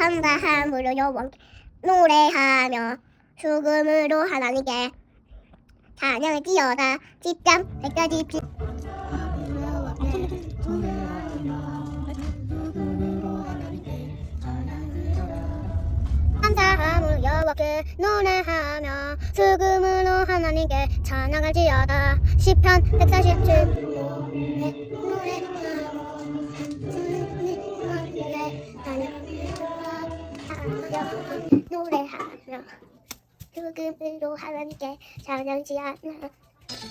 감사함으로 여왕 노래하며 수금으로 하나님께 찬양을 지어다 집장 백가지 비 감사함으로 여호와께 노래하며 수금으로 하나님께 찬양을 지어다 시편 147 노래하며 수금으로 하나님께 찬양 지어다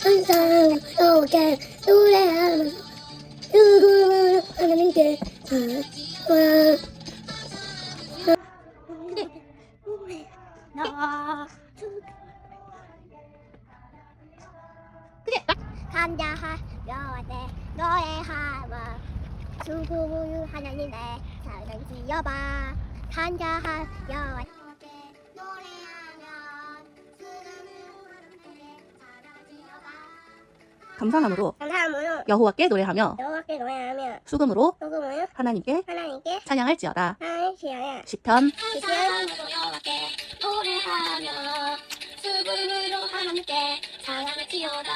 감사함으로 여호와께 노래하며 수금으로 하나님께 찬양 나 그래 감자하여대 너의 하마 수고무유 하나님의 지어봐 지어봐 감사함으로 감사함으로 여호와께 노래하며 여호와께 노래하며 수금으로 수고무유 하나님께 하나님께 찬양할지어다. 지어야 시편 감사함으로 여호와께 노래하며 수고무유 하나님께 사랑을 지어다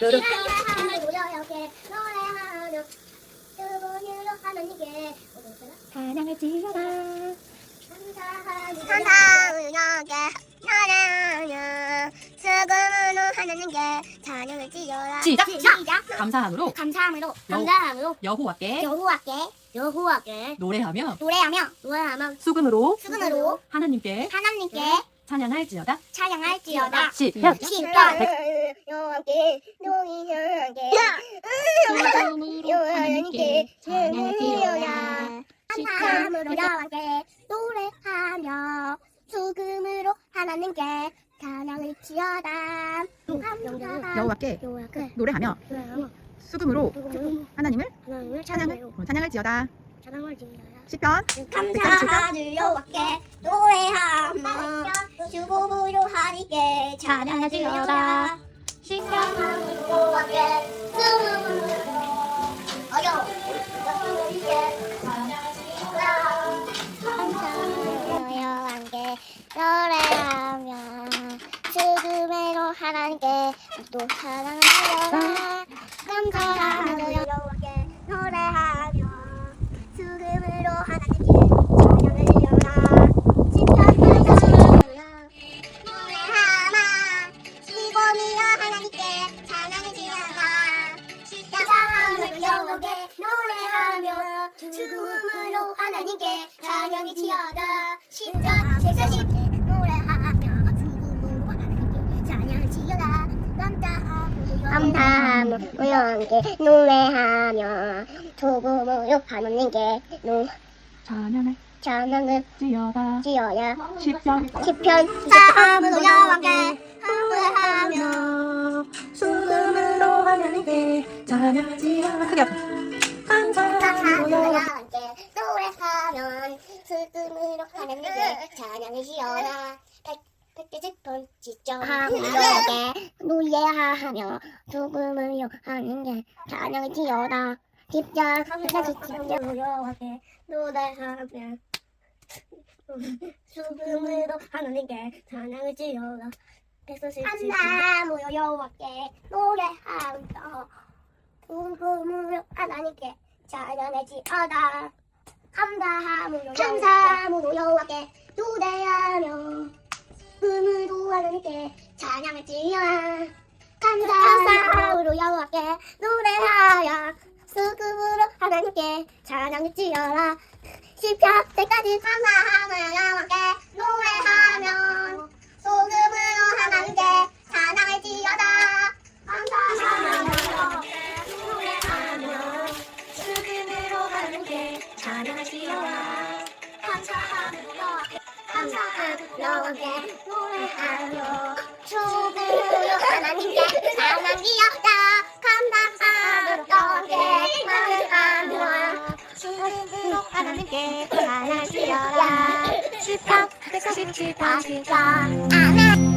감사함으로 여호와께 노래하며 수고무유 하나님께 찬양을 지어다. 감사함으로 여호와께 노래하며 수고무유 하나님께 찬양을 지어라 시작! 시작! 감사함으로. 감사함으로. 감사함으로. 여호와께. 여호와께. 여호와께. 노래하며. 노래하며. 노래하며. 수금으로. 수금으로. 하나님께. 하나님께. 찬양할지어다. 찬양할지어다. 시편 시편 여호와께 노래하게. 여호와께 찬양할지어다 여호와께 여호와께 노래하며 노래하며 수금으로 수금으로 하나님을 하나님을 찬양을 찬양을 찬양할지어다. 찬양을 지어다 시편 감사하는 여호와께 노래하며 주고부로 하니께 찬양하지어다 신령하는 여호와께 수고부로 죽음으로 하나님께 또 찬양하지어다 감사하는 여호와께 노래하며 수금으로 노래하며 죽음으로 하나님께 찬양을 지어라 시편 제사십 노래하며 감사함으로 여호와께 노래하며 죽음으로 하나님께 노 찬양을 찬양을 지어다. 지어야 시편 시편 사함으로 여호와께 함께하며 수금으로 하나님께 찬양을 지어다. 크게 여호와 여호와께 노래하면 슬픔으로 하나님께 찬양을 지어라 백대지폰 지정하므로 여호와께 노래하며 죽음으로 하나님께 찬양을 지어라 십자 십자로 여호와께 노래하며 죽음으로 하나님께 찬양을 지어라 한나무로 여호와께 노래하며 죽음으로 하나님께 찬양을 지어라 감사함으로 감사함으로 여호와께 노래하며 꿈으로 하나님께 찬양을 지어라 감사함으로 여호와께 노래하여 수금으로 하나님께 찬양을 지어라. 시편 때까지 감사함으로 여호와께 노래하며 여호와께 노래하며 수금으로 하나님께 찬양 지어다. 감사함으로 여호와께 노래하며 수금으로 하나님께 찬양 지어라 시편 147편 시작 아멘